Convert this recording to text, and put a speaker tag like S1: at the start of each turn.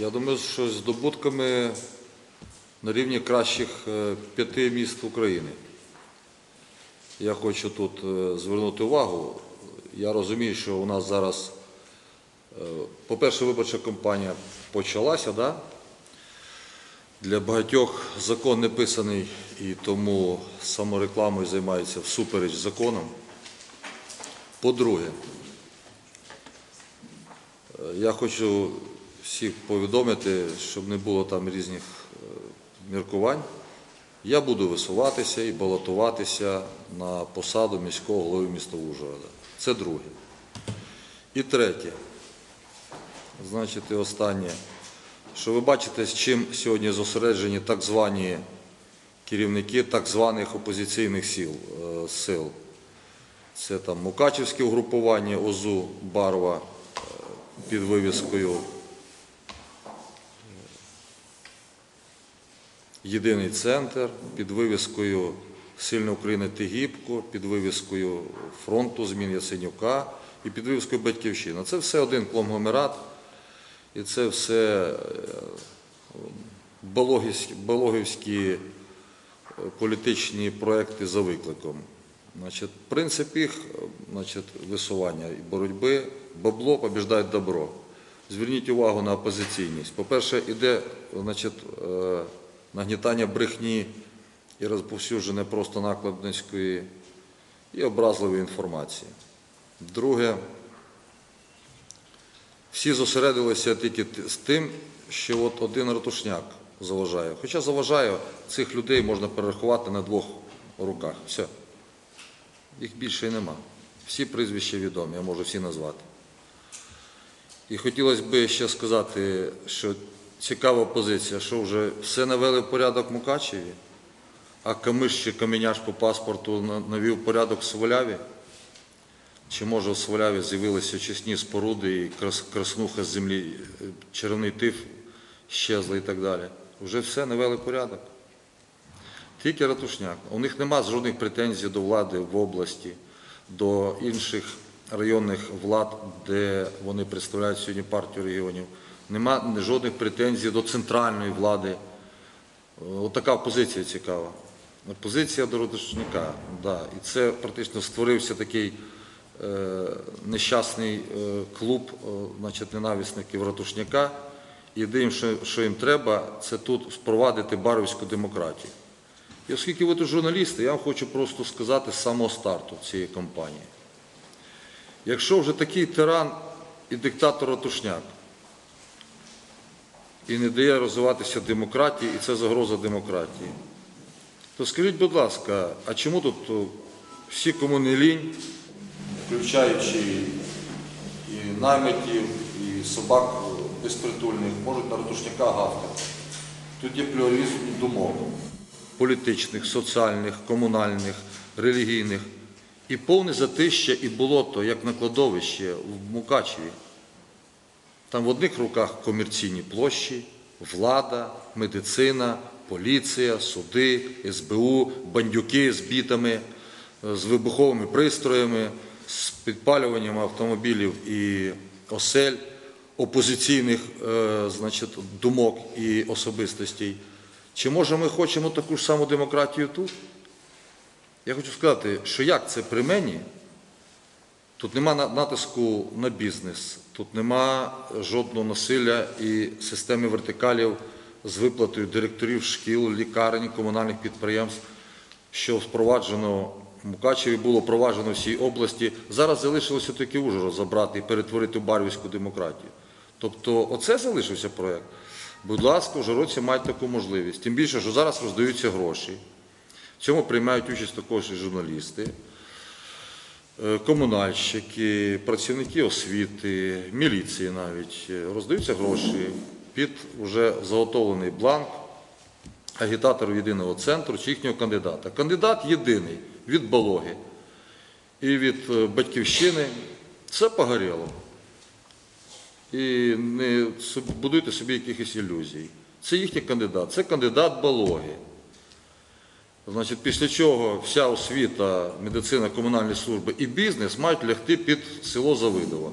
S1: Я думаю, що здобутками на рівні кращих е, п'яти міст України. Я хочу тут е, звернути увагу. Я розумію, що у нас зараз, е, по-перше, виборча кампанія почалася, да? Для багатьох закон не писаний і тому саморекламою займаються всупереч законам. По-друге, я хочу всіх повідомити, щоб не було там різних е, міркувань. Я буду висуватися і балотуватися на посаду міського голови міста Ужгорода. Це друге. І третє, значить, і останнє, що ви бачите, з чим сьогодні зосереджені так звані керівники так званих опозиційних сил. е, сил. Це там Мукачівське угрупування ОЗУ Барва е, під вивіскою Єдиний центр під вивіскою Сильна Україна Тигіпко, під вивіскою фронту змін Ясенюка і під вивіскою Батьківщина. Це все один конгломерат, і це все е, балогівські, е, політичні проекти за викликом. Значить, принцип їх е, значить, висування і боротьби бабло побіждає добро. Зверніть увагу на опозиційність. По-перше, іде значить, нагнітання брехні і розповсюдження просто накладницької і образливої інформації. Друге, всі зосередилися тільки з тим, що от один ратушняк заважає. Хоча заважає, цих людей можна перерахувати на двох руках. Все. Їх більше і нема. Всі прізвища відомі, я можу всі назвати. І хотілося б ще сказати, що цікава позиція, що вже все навели в порядок Мукачеві, а Камиш чи Каменяш по паспорту навів порядок в Сваляві. Чи може в Сваляві з'явилися очисні споруди і краснуха з землі, е, червоний тиф щезла і так далі. Вже все навели порядок. Тільки ратушняк. У них нема жодних претензій до влади в області, до інших районних влад, де вони представляють сьогодні партію регіонів. Нема жодних претензій до центральної влади. От така позиція цікава. Позиція до. Да. І це практично створився такий е, нещасний е, клуб е, ненависників ратушняка. Єдине, що, що їм треба, це тут впровадити барвівську демократію. І оскільки ви тут журналісти, я вам хочу просто сказати з самого старту цієї кампанії. Якщо вже такий тиран і диктатор Ратушняк і не дає розвиватися демократії, і це загроза демократії, то скажіть, будь ласка, а чому тут всі, кому не лінь, включаючи і наймитів, і собак безпритульних, можуть на Ратушняка гавкати? Тут є плюралізм думок політичних, соціальних, комунальних, релігійних. І повне затища і болото, як на кладовище в Мукачеві. Там в одних руках комерційні площі, влада, медицина, поліція, суди, СБУ, бандюки з бітами, з вибуховими пристроями, з підпалюванням автомобілів і осель, опозиційних е, значить, думок і особистостей. Чи може ми хочемо таку ж саму демократію тут? Я хочу сказати, що як це при мені, тут нема натиску на бізнес, тут нема жодного насилля і системи вертикалів з виплатою директорів шкіл, лікарень, комунальних підприємств, що впроваджено в Мукачеві, було впроваджено в всій області. Зараз залишилося тільки Ужгород забрати і перетворити в барвівську демократію. Тобто, оце залишився проєкт. Будь ласка, ужгородці мають таку можливість. Тим більше, що зараз роздаються гроші. В цьому приймають участь також і журналісти, комунальщики, працівники освіти, міліції навіть. Е, Роздаються гроші під вже заготовлений бланк агітатору єдиного центру чи їхнього кандидата. Кандидат єдиний від Балоги і від е, батьківщини. Це погоріло. І не будуйте собі якихось ілюзій. Це їхній кандидат, це кандидат Балоги. Значить, після чого вся освіта, медицина, комунальні служби і бізнес мають лягти під село Завидово.